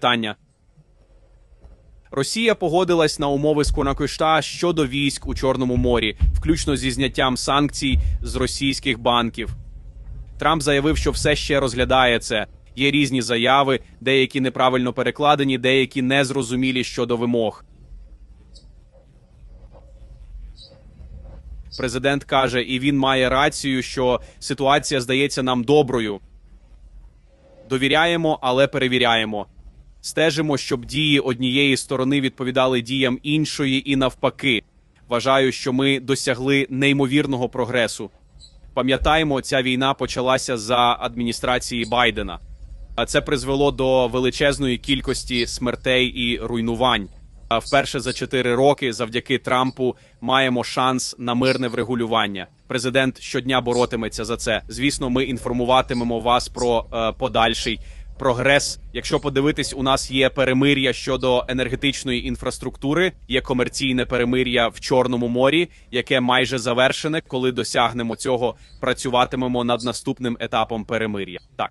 Питання. Росія погодилась на умови з Кунакишта щодо військ у Чорному морі, включно зі зняттям санкцій з російських банків. Трамп заявив, що все ще розглядає це. Є різні заяви, деякі неправильно перекладені, деякі незрозумілі щодо вимог. Президент каже, і він має рацію, що ситуація здається нам доброю. Довіряємо, але перевіряємо. Стежимо, щоб дії однієї сторони відповідали діям іншої і навпаки. Вважаю, що ми досягли неймовірного прогресу. Пам'ятаємо, ця війна почалася за адміністрації Байдена. А це призвело до величезної кількості смертей і руйнувань. А вперше за чотири роки, завдяки Трампу, маємо шанс на мирне врегулювання. Президент щодня боротиметься за це. Звісно, ми інформуватимемо вас про е, подальший прогрес. Якщо подивитись, у нас є перемир'я щодо енергетичної інфраструктури, є комерційне перемир'я в Чорному морі, яке майже завершене. Коли досягнемо цього, працюватимемо над наступним етапом перемир'я. Так.